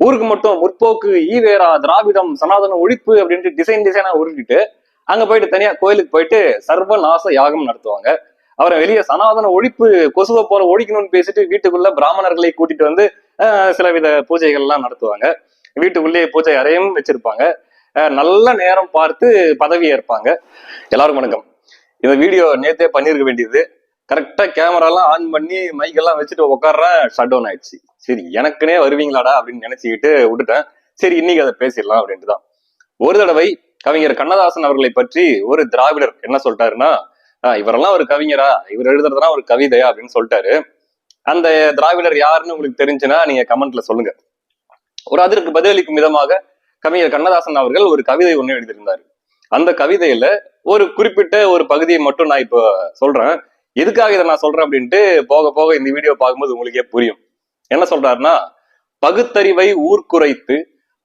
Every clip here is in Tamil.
ஊருக்கு மட்டும் முற்போக்கு ஈவேரா திராவிடம் சனாதன ஒழிப்பு அப்படின்ட்டு டிசைன் டிசைனா உருட்டிட்டு அங்க போயிட்டு தனியா கோயிலுக்கு போயிட்டு சர்வ நாச யாகம் நடத்துவாங்க. அவரை வெளியே சனாதன ஒழிப்பு கொசுவை போல ஒழிக்கணும்னு பேசிட்டு வீட்டுக்குள்ள பிராமணர்களை கூட்டிட்டு வந்து ஆஹ், சிலவித பூஜைகள் எல்லாம் நடத்துவாங்க. வீட்டுக்குள்ளேயே பூஜை அறையும் வச்சிருப்பாங்க. நல்ல நேரம் பார்த்து பதவி ஏற்பாங்க. எல்லாரும் வணக்கம். இந்த வீடியோ நேத்தே பண்ணியிருக்க வேண்டியது. கரெக்டா கேமராலாம் ஆன் பண்ணி மைக்கெல்லாம் வச்சுட்டு உட்காடுறேன் ஷட் டவுன் ஆயிடுச்சு. சரி எனக்குனே வருவீங்களாடா அப்படின்னு நினைச்சுக்கிட்டு விட்டுட்டேன். சரி இன்னைக்கு அதை பேசிடலாம் அப்படின்ட்டு தான் ஒரு தடவை கவிஞர் கண்ணதாசன் அவர்களை பற்றி ஒரு திராவிடர் என்ன சொல்லிட்டாருன்னா இவரெல்லாம் ஒரு கவிஞரா? இவர் எழுதுறதுனா ஒரு கவிதையா? அப்படின்னு சொல்லிட்டாரு. அந்த திராவிடர் யாருன்னு உங்களுக்கு தெரிஞ்சுன்னா நீங்க கமெண்ட்ல சொல்லுங்க. ஒரு அதற்கு பதிலளிக்கும் விதமாக கவிஞர் கண்ணதாசன் அவர்கள் ஒரு கவிதை ஒண்ணு எழுதியிருந்தார். அந்த கவிதையில ஒரு குறிப்பிட்ட ஒரு பகுதியை மட்டும் நான் இப்போ சொல்றேன். எதுக்காக இதை நான் சொல்றேன் அப்படின்ட்டு போக போக இந்த வீடியோ பார்க்கும்போது உங்களுக்கே புரியும். என்ன சொல்றாருன்னா பகுத்தறிவை ஊர்க்குறைத்து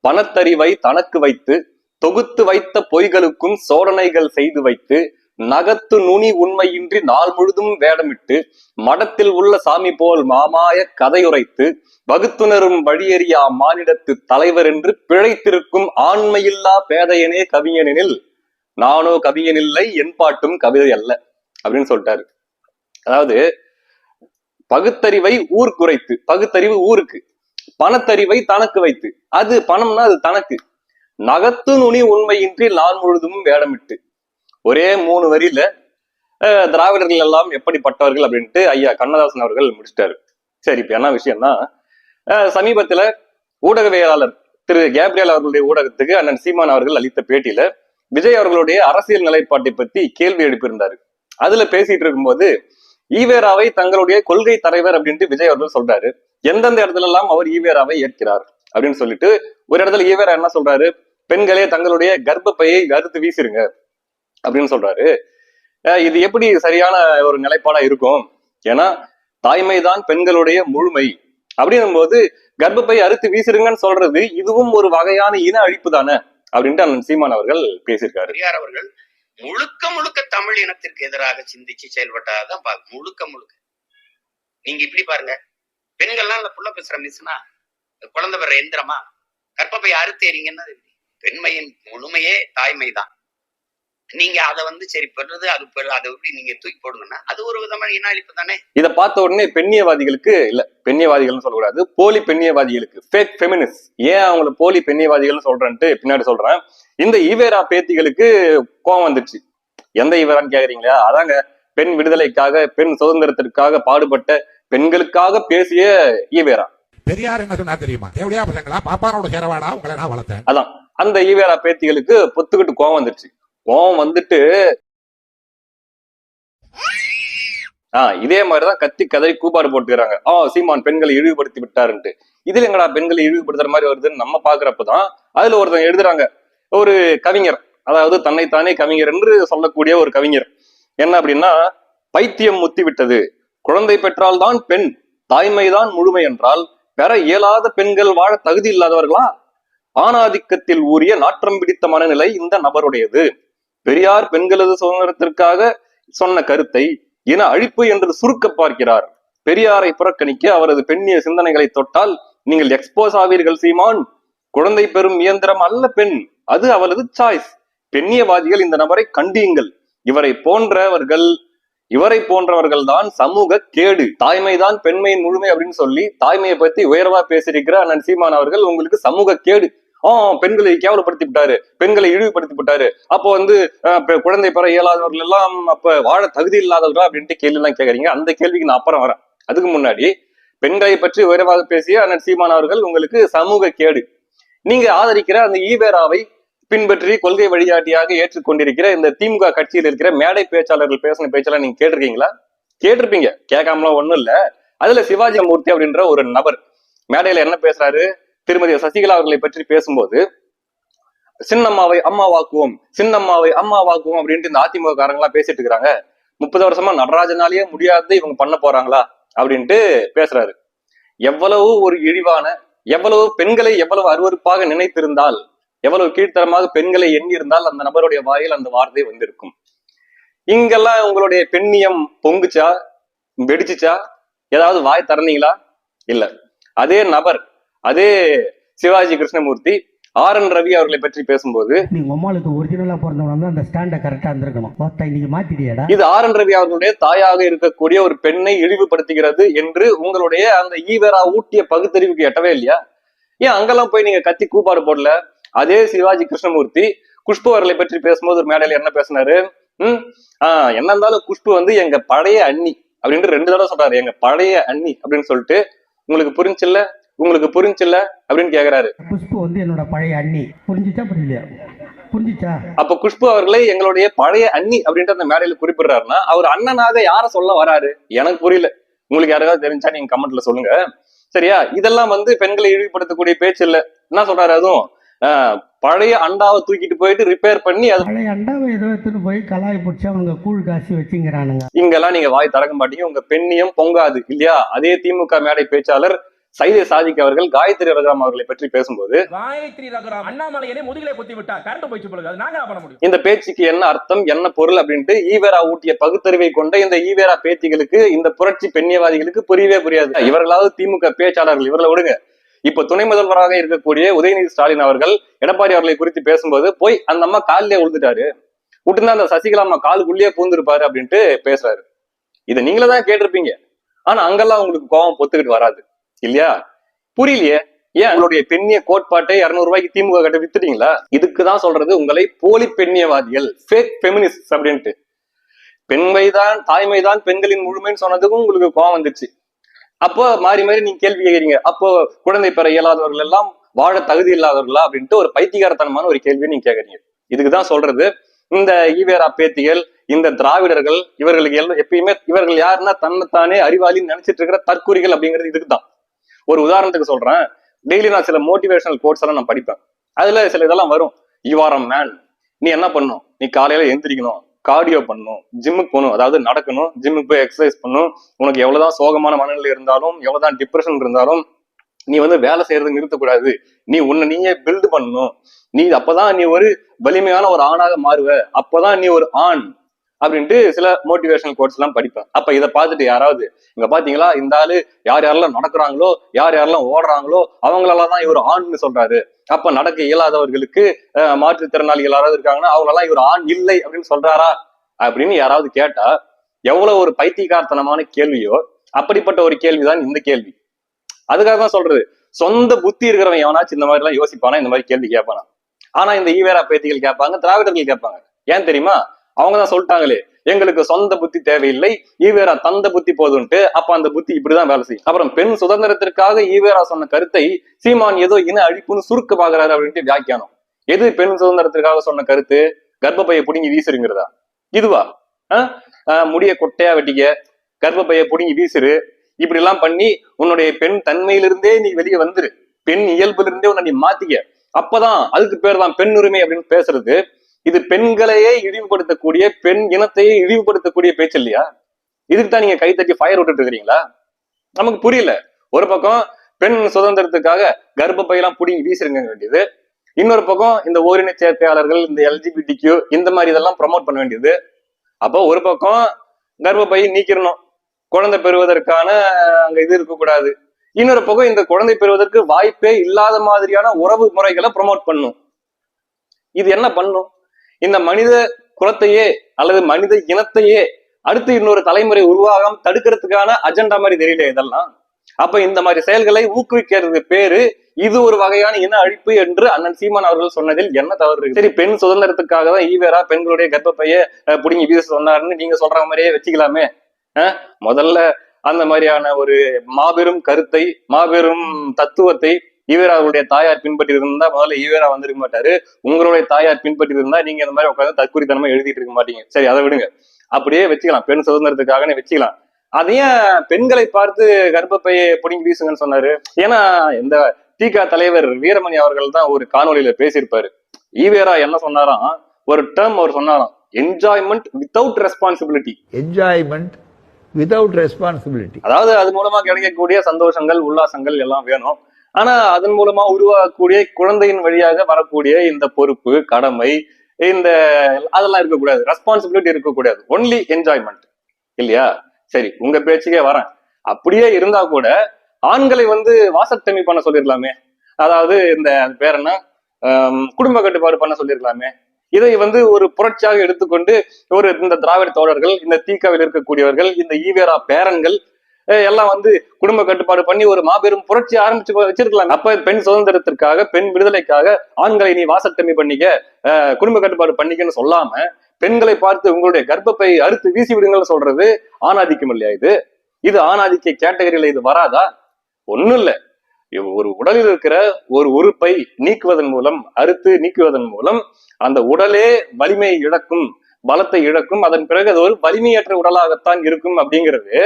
பணத்தறிவை தனக்கு வைத்து தொகுத்து வைத்த பொய்களுக்கும் சோதனைகள் செய்து வைத்து நகத்து நுனி உண்மையின்றி நாள் முழுதும் வேடமிட்டு மடத்தில் உள்ள சாமி போல் மாமாய கதையுரைத்து வகுத்துணரும் வழியறியா மானிடத்து தலைவர் என்று பிழைத்திருக்கும் ஆண்மையில்லா பேதையனே கவிஞனெனில் நானோ கவிஞனில்லை என் பாட்டும் கவிதை அல்ல அப்படின்னு சொல்லிட்டாரு. அதாவது பகுத்தறிவை ஊர் குறைத்து பகுத்தறிவு ஊருக்கு. பணத்தறிவை தனக்கு வைத்து. அது பணம்னா அது தனக்கு. நகத்து நுனி உண்மையின்றி நாள் முழுதும் வேடமிட்டு. ஒரே மூணு வரியில அஹ், திராவிடர்கள் எல்லாம் எப்படிப்பட்டவர்கள் அப்படின்ட்டு ஐயா கண்ணதாசன் அவர்கள் முடிச்சிட்டாரு. சரி இப்ப என்ன விஷயம்னா அஹ், சமீபத்துல ஊடகவியலாளர் திரு கேப்ரியல் அவர்களுடைய ஊடகத்துக்கு அண்ணன் சீமான் அவர்கள் அளித்த பேட்டியில விஜய் அவர்களுடைய அரசியல் நிலைப்பாட்டை பத்தி கேள்வி எழுப்பியிருந்தாரு. அதுல பேசிட்டு இருக்கும்போது ஈவேராவை தங்களுடைய கொள்கை தலைவர் அப்படின்ட்டு விஜய் அவர்கள் சொல்றாரு. எந்தெந்த இடத்துல எல்லாம் அவர் ஈவேராவை ஏற்கிறார் அப்படின்னு சொல்லிட்டு ஒரு இடத்துல ஈவேரா என்ன சொல்றாரு? பெண்களே தங்களுடைய கர்ப்பப்பையை கருத்து வீசிருங்க அப்படின்னு சொல்றாரு. இது எப்படி சரியான ஒரு நிலைப்பாடா இருக்கும்? ஏன்னா தாய்மைதான் பெண்களுடைய முழுமை. அப்படின்னும் போது கர்ப்பப்பை அறுத்து வீசிருங்கன்னு சொல்றது இதுவும் ஒரு வகையான இன அழிப்பு தானே? அப்படின்ட்டு அண்ணன் சீமான் அவர்கள் பேசியிருக்காரு. அவர்கள் முழுக்க முழுக்க தமிழ் இனத்திற்கு எதிராக சிந்திச்சு செயல்பட்டாதான் முழுக்க முழுக்க. நீங்க இப்படி பாருங்க. பெண்கள்லாம் இந்த புள்ள பேசுற மிஸ்னா குழந்தை பெற எந்திரமா கற்பப்பை அறுத்தேறீங்கன்னா அது பெண்மையின் முழுமையே தாய்மை தான் நீங்க அதை வந்து சரி பெறுறது அது அதை எப்படி நீங்க தூக்கி போடுங்கன்னா அது ஒரு விதமான இன அழிப்பு தானே? இதை பார்த்த உடனே பெண்ணியவாதிகளுக்கு இல்ல பெண்ணியவாதிகள்னு சொல்லக்கூடாது போலி பெண்ணியவாதிகளுக்கு ஃபேக் ஃபெமினிஸ்ட் ஏன் அவங்கள போலி பெண்ணியவாதிகள்னு சொல்றேன்ட்டு பின்னாடி சொல்றேன். இந்த ஈவேரா பேத்திகளுக்கு கோவம் வந்துச்சு எந்த ஈவேரான்னு கேக்குறீங்களா? அதாங்க பெண் விடுதலைக்காக பெண் சுதந்திரத்திற்காக பாடுபட்ட பெண்களுக்காக பேசிய ஈவேரா. பெரியார் என்ன சொன்னா தெரியுமா? தேவடியா பசங்களா பாப்பானோட சேரவாடா உங்களை நான் வளர்த்தேன். அதான் அந்த ஈவேரா பேத்திகளுக்கு பொத்துக்கிட்டு கோவம் வந்துருச்சு. கோவம் வந்துட்டு ஆஹ் இதே மாதிரிதான் கத்தி கதறி கூப்பாடு போட்டுக்கிறாங்க. ஆ சீமான் பெண்களை இழிவுபடுத்தி விட்டாருன்ட்டு. இதுல எங்கடா பெண்களை இழிவுபடுத்துற மாதிரி வருதுன்னு நம்ம பாக்குறப்பதான் அதுல ஒருத்தங்க எழுதுறாங்க. ஒரு கவிஞர் அதாவது தன்னைத்தானே கவிஞர் என்று சொல்லக்கூடிய ஒரு கவிஞர். என்ன அப்படின்னா பைத்தியம் முத்திவிட்டது. குழந்தை பெற்றால்தான் பெண் தாய்மைதான் முழுமை என்றால் பெற இயலாத பெண்கள் வாழ தகுதி இல்லாதவர்களா? ஆணாதிக்கத்தில் ஊறிய நாற்றம் பிடித்த மனநிலை இந்த நபருடையது. பெரியார் பெண்களது சுதந்திரத்திற்காக சொன்ன கருத்தை இன அழிப்பு என்று சுருக்க பார்க்கிறார். பெரியாரை புறக்கணிக்க அவரது பெண்ணிய சிந்தனைகளை தொட்டால் நீங்கள் எக்ஸ்போஸ் ஆவீர்கள் சீமான். குழந்தை பெறும் இயந்திரம் அல்ல பெண் அது அவளது சாய்ஸ் பெண்ணியவாதிகள் இந்த நபரை கண்டியுங்கள். இவரை போன்றவர்கள் இவரை போன்றவர்கள் தான் சமூக கேடு. தாய்மைதான் பெண்மையின் முழுமை அப்படின்னு சொல்லி தாய்மையை பத்தி உயர்வா பேசியிருக்கிற அண்ணன் சீமான் அவர்கள் உங்களுக்கு சமூக கேடு. ஆ பெண்களை கேவலப்படுத்தி விட்டாரு. பெண்களை இழிவுபடுத்தி விட்டாரு. அப்போ வந்து குழந்தை பெற இயலாதவர்கள் எல்லாம் அப்ப வாழ தகுதி இல்லாதவர்களா அப்படின்ட்டு கேள்வி எல்லாம் கேக்குறீங்க அந்த கேள்விக்கு நான் அப்புறம் வரேன். அதுக்கு முன்னாடி பெண்களை பற்றி உயர்வாக பேசிய அண்ணன் சீமான் அவர்கள் உங்களுக்கு சமூக கேடு. நீங்க ஆதரிக்கிற அந்த ஈவேராவை பின்பற்றி கொள்கை வழிகாட்டியாக ஏற்றுக்கொண்டிருக்கிற இந்த திமுக கட்சியில் இருக்கிற மேடை பேச்சாளர்கள் பேசின பேச்செல்லாம் நீங்க கேட்டிருக்கீங்களா? கேட்டிருப்பீங்க. கேட்காமலாம் ஒண்ணும் இல்ல. அதுல சிவாஜி மூர்த்தி அப்படின்ற ஒரு நபர் மேடையில என்ன பேசுறாரு? திருமதி சசிகலா அவர்களை பற்றி பேசும்போது சின்னம்மாவை அம்மா வாக்குவோம் சின்னம்மாவை அம்மா வாக்குவோம் அப்படின்ட்டு இந்த அதிமுக காரங்களா பேசிட்டு இருக்கிறாங்க முப்பது வருஷமா நடராஜனாலேயே முடியாது இவங்க பண்ண போறாங்களா? அப்படின்ட்டு பேசுறாரு. எவ்வளவு ஒரு இழிவான எவ்வளவு பெண்களை எவ்வளவு அருவருப்பாக நினைத்திருந்தால் எவ்வளவு கீழ்த்தரமாக பெண்களை எண்ணியிருந்தால் அந்த நபருடைய வாயில் அந்த வார்த்தை வந்திருக்கும். இங்கெல்லாம் உங்களுடைய பெண்ணியம் பொங்குச்சா? வெடிச்சுச்சா? ஏதாவது வாய் திறந்தீங்களா? இல்ல. அதே நபர் அதே சிவாஜி கிருஷ்ணமூர்த்தி ஆர் என் ரவி அவர்களை பற்றி பேசும்போது நீ உம்மாளுக்கு ஒரிஜினலா பிறந்தவன தான் அந்த ஸ்டாண்டை கரெக்டா இருந்திருக்கணும். மாத்திட்டியாடா? இது ஆர் என் ரவி அவர்களுடைய தாயாக இருக்கக்கூடிய ஒரு பெண்ணை இழிவுபடுத்துகிறது என்று உங்களுடைய அந்த ஈவேரா ஊட்டிய பகுத்தறிவுக்கு எட்டவே இல்லையா? ஏன் அங்கெல்லாம் போய் நீங்க கத்தி கூப்பாடு போடல? அதே சிவாஜி கிருஷ்ணமூர்த்தி குஷ்பு அவர்களை பற்றி பேசும்போது ஒரு மேடையில என்ன பேசினாரு? ம்? ஆஹ் என்ன இருந்தாலும் குஷ்பு வந்து எங்க பழைய அண்ணி அப்படின்ட்டு ரெண்டு தடவை சொல்றாரு. எங்க பழைய அண்ணி அப்படின்னு சொல்லிட்டு உங்களுக்கு புரிஞ்சில்ல? உங்களுக்கு புரிஞ்சில்ல? அப்படின்னு கேக்குறாரு. புஷ்பு வந்து என்னோட பழைய அண்ணி. புரிஞ்சுச்சா புரியலையா? புரிஞ்சுச்சா? அப்ப குஷ்பு அவர்களை எங்களுடைய பழைய அண்ணி அப்படின்ற அந்த மேடையில குறிப்பிடுறாருன்னா அவர் அண்ணனாக யார சொல்ல வராரு? எனக்கு புரியல. உங்களுக்கு யாராவது தெரிஞ்சா நீங்க கமெண்ட்ல சொல்லுங்க. சரியா? இதெல்லாம் வந்து பெண்களை இழிவுபடுத்தக்கூடிய பேச்சு இல்ல. என்ன சொல்றாரு அதுவும்? பழைய அண்டாவை தூக்கிட்டு போயிட்டு ரிப்பேர் பண்ணி அது பழைய அண்டாவை ஏதோ எடுத்துட்டு போய் கலாய் பிடிச்சி அவனுங்க கூழ் காசி வச்சுங்கிறானுங்க. இங்கெல்லாம் நீங்க வாய் திறக்க மாட்டீங்க. உங்க பெண்ணியம் பொங்காது இல்லையா? அதே திமுக மேடை பேச்சாளர் சைதை சாதிக் அவர்கள் காயத்ரி ரகுராம் அவர்களை பற்றி பேசும்போது காயத்ரி ரகுராம் அண்ணாமலையனே முதுகிலே குத்தி விட்டா கரண்ட் போயிடுச்சு பொழுது அது நாங்க பண்ண முடியும். இந்த பேச்சுக்கு என்ன அர்த்தம் என்ன பொருள் அப்படின்ட்டு ஈவேரா ஊட்டிய பகுத்தறிவை கொண்ட இந்த ஈவேரா பேத்திகளுக்கு இந்த புரட்சி பெண்ணியவாதிகளுக்கு புரியவே புரியாது. இவர்களாவது திமுக பேச்சாளர்கள் இவர்களை விடுங்க. இப்ப துணை முதல்வராக இருக்கக்கூடிய உதயநிதி ஸ்டாலின் அவர்கள் எடப்பாடி அவர்களை குறித்து பேசும்போது போய் அந்த அம்மா காலிலே விழுந்துட்டாரு விட்டுருந்தா அந்த சசிகலா அம்மா காலுக்குள்ளேயே பூந்துருப்பாரு அப்படின்ட்டு பேசுறாரு. இதை நீங்களே தான் கேட்டிருப்பீங்க. ஆனா அங்கெல்லாம் உங்களுக்கு கோபம் பொத்துக்கிட்டு வராது. இல்லையா? புரியலையே? ஏன் உங்களுடைய பெண்ணிய கோட்பாட்டை இருநூறு ரூபாய்க்கு திமுக கட்ட வித்துட்டீங்களா? இதுக்கு தான் சொல்றது உங்களை போலி பெண்ணியவாதிகள் ஃபேக் பெமினிஸ்ட் அப்படின்ட்டு. பெண்மைதான் தாய்மைதான் பெண்களின் முழுமைன்னு சொன்னதுக்கும் உங்களுக்கு கோவம் வந்துச்சு. அப்போ மாறி மாறி நீங்க கேள்வி கேட்குறீங்க அப்போ குழந்தை பெற இயலாதவர்கள் எல்லாம் வாழ தகுதி இல்லாதவர்களா அப்படின்ட்டு ஒரு பைத்தியகாரத்தனமான ஒரு கேள்வியை நீங்க கேட்குறீங்க இதுக்கு தான் சொல்றது. இந்த ஈவேரா பேத்திகள் இந்த திராவிடர்கள் இவர்களுக்கு எல்லாம் எப்பயுமே இவர்கள் யாருன்னா தன்னைத்தானே அறிவாளின்னு நினைச்சிட்டு இருக்கிற தற்கூறிகள் அப்படிங்கிறது இதுக்கு தான். ஒரு உதாரணத்துக்கு சொல்றேன். டெய்லி நான் சில மோட்டிவேஷனல் கோட்ஸ் எல்லாம் நான் படிப்பேன். அதுல சில இதெல்லாம் வரும். யூ ஆர் மேன் நீ என்ன பண்ணும்? நீ காலையில எந்திரிக்கணும். கார்டியோ பண்ணணும் ஜிம்முக்கு போகணும் அதாவது நடக்கணும் ஜிம்முக்கு போய் எக்ஸசைஸ் பண்ணணும் உனக்கு எவ்வளவுதான் சோகமான மனநிலை இருந்தாலும் எவ்வளவுதான் டிப்ரெஷன் இருந்தாலும் நீ வந்து வேலை செய்யறது நிறுத்தக்கூடாது. நீ உன்னை நீயே பில்டு பண்ணணும். நீ அப்பதான் நீ ஒரு வலிமையான ஒரு ஆணாக மாறுவ. அப்பதான் நீ ஒரு ஆண் அப்படின்ட்டு சில மோட்டிவேஷனல் கோட்ஸ் எல்லாம் படிப்பேன். அப்ப இதை பார்த்துட்டு யாராவது இங்க பாத்தீங்களா இந்த ஆளு யார் யாரெல்லாம் நடக்கிறாங்களோ யார் யாரெல்லாம் ஓடுறாங்களோ அவங்களெல்லாம் தான் இவர் ஆண்னு சொல்றாரு. அப்ப நடக்க இயலாதவர்களுக்கு மாற்றுத்திறனாளிகள் யாராவது இருக்காங்கன்னா அவங்களெல்லாம் இவர் ஆண் இல்லை அப்படின்னு சொல்றாரா அப்படின்னு யாராவது கேட்டா எவ்வளவு ஒரு பைத்தியகார்த்தனமான கேள்வியோ அப்படிப்பட்ட ஒரு கேள்விதான் இந்த கேள்வி. அதுக்காக தான் சொல்றது. சொந்த புத்தி இருக்கிறவன் எவனாச்சும் இந்த மாதிரி எல்லாம் யோசிப்பானா இந்த மாதிரி கேள்வி கேட்பானா? ஆனா இந்த ஈவேரா பேத்திகள் கேட்பாங்க திராவிடர்கள் கேட்பாங்க. ஏன் தெரியுமா? அவங்க தான் சொல்லிட்டாங்களே எங்களுக்கு சொந்த புத்தி தேவையில்லை ஈவேரா தந்த புத்தி போதும்ட்டு அப்ப அந்த புத்தி இப்படிதான் வேலை செய்யும். அப்புறம் பெண் சுதந்திரத்திற்காக ஈவேரா சொன்ன கருத்தை சீமான் ஏதோ இன அழிப்புன்னு சுருக்க பாக்குறாரு அப்படின்ட்டு வியாக்கியானம். எது பெண் சுதந்திரத்திற்காக சொன்ன கருத்து? கர்ப்பப்பையை புடுங்கி வீசுருங்கிறதா இதுவா? ஆஹ் ஆஹ் முடிய கொட்டையா வெட்டிக்க கர்ப்பப்பையை புடுங்கி வீசுரு இப்படி எல்லாம் பண்ணி உன்னுடைய பெண் தன்மையிலிருந்தே நீ வெளியே வந்துரு. பெண் இயல்புல இருந்தே உன்னை நீ மாத்திக்க. அப்பதான் அதுக்கு பேர் தான் பெண் உரிமை அப்படின்னு பேசுறது. இது பெண்களையே இழிவுபடுத்தக்கூடிய பெண் இனத்தையே இழிவுபடுத்தக்கூடிய பேச்சு இல்லையா? இதுக்கு தான் நீங்க கைத்தட்டி ஃபயர் விட்டுட்டு இருக்கிறீங்களா நமக்கு புரியல. ஒரு பக்கம் பெண் சுதந்திரத்துக்காக கர்ப்பப்பையெல்லாம் புடிங்கி வீசிருங்க வேண்டியது. இன்னொரு பக்கம் இந்த ஓரின சேர்க்கையாளர்கள் இந்த எல்ஜிபிடி இந்த மாதிரி இதெல்லாம் ப்ரமோட் பண்ண வேண்டியது. அப்போ ஒரு பக்கம் கர்ப்பப்பையை நீக்கிடணும். குழந்தை பெறுவதற்கான அங்க இது இருக்கக்கூடாது. இன்னொரு பக்கம் இந்த குழந்தை பெறுவதற்கு வாய்ப்பே இல்லாத மாதிரியான உறவு முறைகளை ப்ரமோட் பண்ணும். இது என்ன பண்ணும்? இந்த மனித குலத்தையே அல்லது மனித இனத்தையே அடுத்து இன்னொரு தலைமுறை உருவாகாம தடுக்கிறதுக்கான அஜெண்டா மாதிரி தெரியல இதெல்லாம். அப்ப இந்த மாதிரி செயல்களை ஊக்குவிக்கிறது பேரு இது ஒரு வகையான இன அழிப்பு என்று அண்ணன் சீமான் அவர்கள் சொன்னதில் என்ன தவறு இருக்கு சரி பெண் சுதந்திரத்துக்காக தான் ஈவேரா பெண்களுடைய கர்ப்பப்பைய புடிங்கி வீச சொன்னாருன்னு நீங்க சொல்ற மாதிரியே வச்சுக்கலாமே. முதல்ல அந்த மாதிரியான ஒரு மாபெரும் கருத்தை மாபெரும் தத்துவத்தை ஈவேரா அவருடைய தாயார் பின்பற்றி இருந்தா முதல்ல ஈவேரா வந்திருக்க மாட்டாரு. உங்களுடைய தாயார் பின்பற்றி இருந்தா நீங்க இந்த மாதிரி உட்காந்து தற்குறித்தனமா எழுதிட்டு இருக்க மாட்டீங்க. சரி அதை விடுங்க. அப்படியே வச்சுக்கலாம். பெண் சுதந்திரத்துக்காகனே வச்சுக்கலாம். அது ஏன் பெண்களை பார்த்து கர்ப்பப்பையை பிடுங்கி வீசுங்கன்னு சொன்னாரு? ஏன்னா இந்த திக தலைவர் வீரமணி அவர்கள் தான் ஒரு காணொளியில பேசியிருப்பாரு. ஈவேரா என்ன சொன்னாராம்? ஒரு டேர்ம் அவர் சொன்னாராம். Enjoyment without responsibility enjoyment without responsibility. அதாவது அது மூலமா கிடைக்கக்கூடிய சந்தோஷங்கள் உல்லாசங்கள் எல்லாம் வேணும். ஆனா அதன் மூலமா உருவாகக்கூடிய குழந்தையின் வழியாக வரக்கூடிய இந்த பொறுப்பு கடமை இந்த அதெல்லாம் இருக்கக்கூடாது. ரெஸ்பான்சிபிலிட்டி இருக்கக்கூடாது. ஒன்லி என்ஜாய்மெண்ட் இல்லையா? சரி உங்க பேச்சுக்கே வரேன். அப்படியே இருந்தா கூட ஆண்களை வந்து வாசத்தமி பண்ண சொல்லிடலாமே அதாவது இந்த அது பேர் என்ன? குடும்ப கட்டுப்பாடு பண்ண சொல்லிருக்கலாமே இதை வந்து ஒரு புரட்சியாக எடுத்துக்கொண்டு ஒரு இந்த திராவிட தோழர்கள் இந்த தீக்காவில் இருக்கக்கூடியவர்கள் இந்த ஈவேரா பேரன்கள் எல்லாம் வந்து குடும்ப கட்டுப்பாடு பண்ணி ஒரு மாபெரும் புரட்சி ஆரம்பிச்சு வச்சிருக்கலாம் அப்ப பெண் சுதந்திரத்திற்காக பெண் விடுதலைக்காக ஆண்களை நீ வாசட்டமி பண்ணிக்க குடும்ப கட்டுப்பாடு பண்ணிக்கன்னு சொல்லாம பெண்களை பார்த்து உங்களுடைய கர்ப்பப்பை அறுத்து வீசி விடுங்கன்னு சொல்றது ஆணாதிக்கம் இல்லையா இது? இது ஆணாதிக்க கேட்டகரியில இது வராதா? ஒண்ணும் இல்ல. ஒரு உடலில் இருக்கிற ஒரு உறுப்பை நீக்குவதன் மூலம் அறுத்து நீக்குவதன் மூலம் அந்த உடலே வலிமை இழக்கும் பலத்தை இழக்கும் அதன் பிறகு அது ஒரு வலிமையற்ற உடலாகத்தான் இருக்கும் அப்படிங்கிறது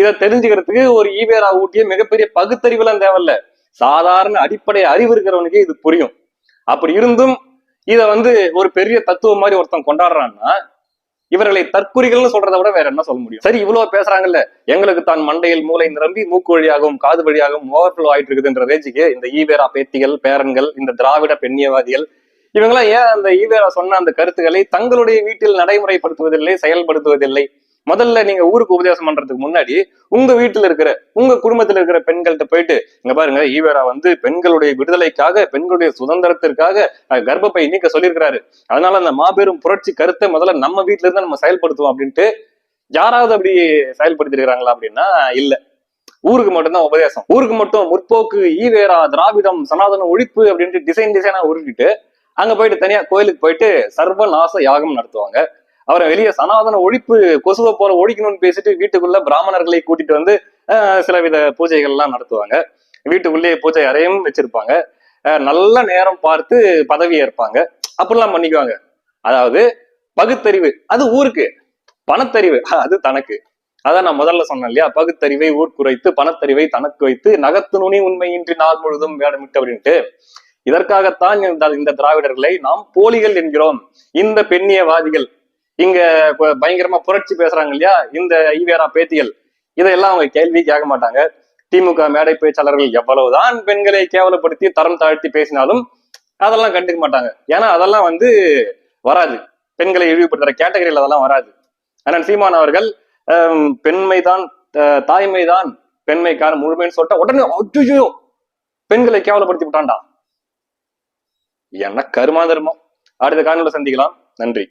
இதை தெரிஞ்சுக்கிறதுக்கு ஒரு ஈவேரா ஊட்டிய மிகப்பெரிய பகுத்தறிவுலாம் தேவையில்ல. சாதாரண அடிப்படை அறிவு இருக்கிறவனுக்கே இது புரியும். அப்படி இருந்தும் இத வந்து ஒரு பெரிய தத்துவம் மாதிரி ஒருத்தன் கொண்டாடுறான்னா இவர்களை தற்குறிகள்னு சொல்றதை விட வேற என்ன சொல்ல முடியும்? சரி இவ்வளவு பேசுறாங்கல்ல எங்களுக்கு தான் மண்டையில் மூளை நிரம்பி மூக்கு வழியாகவும் காது வழியாகவும் ஓவர்ஃப்ளோ ஆயிட்டு இருக்குதுன்ற ரேஞ்சுக்கு இந்த ஈவேரா பேத்திகள் பேரன்கள் இந்த திராவிட பெண்ணியவாதிகள் இவங்கெல்லாம் ஏன் அந்த ஈவேரா சொன்ன அந்த கருத்துக்களை தங்களுடைய வீட்டில் நடைமுறைப்படுத்துவதில்லை செயல்படுத்துவதில்லை? முதல்ல நீங்க ஊருக்கு உபதேசம் பண்றதுக்கு முன்னாடி உங்க வீட்டுல இருக்கிற உங்க குடும்பத்துல இருக்கிற பெண்கள்கிட்ட போயிட்டு இங்க பாருங்க ஈவேரா வந்து பெண்களுடைய விடுதலைக்காக பெண்களுடைய சுதந்திரத்திற்காக கர்ப்பப்பை நீக்க சொல்லியிருக்கிறாரு. அதனால அந்த மாபெரும் புரட்சி கருத்தை முதல்ல நம்ம வீட்டுல இருந்து நம்ம செயல்படுத்துவோம் அப்படின்ட்டு யாராவது அப்படி செயல்படுத்திருக்கிறாங்களா அப்படின்னா இல்ல. ஊருக்கு மட்டும்தான் உபதேசம். ஊருக்கு மட்டும் முற்போக்கு ஈவேரா திராவிடம் சனாதன ஒழிப்பு அப்படின்ட்டு டிசைன் டிசைனா உருட்டிட்டு அங்க போயிட்டு தனியா கோயிலுக்கு போயிட்டு சர்வநாச யாகம் நடத்துவாங்க. அவரை வெளியே சனாதன ஒழிப்பு கொசுவை போல ஒழிக்கணும்னு பேசிட்டு வீட்டுக்குள்ள பிராமணர்களை கூட்டிட்டு வந்து ஆஹ், சிலவித பூஜைகள் எல்லாம் நடத்துவாங்க. வீட்டுக்குள்ளேயே பூஜை அறையும் வச்சிருப்பாங்க. நல்ல நேரம் பார்த்து பதவி ஏற்பாங்க. அப்படிலாம் பண்ணிக்குவாங்க. அதாவது பகுத்தறிவு. அது ஊருக்கு. பணத்தறிவு. அது தனக்கு. அதான் நான் முதல்ல சொன்னேன் இல்லையா? பகுத்தறிவை ஊர்க்குறைத்து பணத்தறிவை தனக்கு வைத்து நகத்து நுனி உண்மையின்றி நாள் முழுதும் வேடமிட்டு அப்படின்ட்டு. இதற்காகத்தான் இந்த திராவிடர்களை நாம் போலிகள் என்கிறோம். இந்த பெண்ணியவாதிகள் இங்க பயங்கரமா புரட்சி பேசுறாங்க இல்லையா? இந்த ஈவேரா பேத்திகள் இதெல்லாம் அவங்க கேள்வி கேட்க மாட்டாங்க. திமுக மேடை பேச்சாளர்கள் எவ்வளவுதான் பெண்களை கேவலப்படுத்தி தரம் தாழ்த்தி பேசினாலும் அதெல்லாம் கண்டுக்க மாட்டாங்க. ஏன்னா அதெல்லாம் வந்து வராது. பெண்களை இழிவுபடுத்துற கேட்டகரியில் அதெல்லாம் வராது. ஆனால் சீமான் அவர்கள் பெண்மைதான் தாய்மைதான் பெண்மைக்கான முழுமைன்னு சொல்லிட்டா உடனே அய்யய்யோ, பெண்களை கேவலப்படுத்தி விட்டான்டா. என்ன கருமா கருமாதர்மம் அடுத்த காணொலியில் சந்திக்கலாம். நன்றி.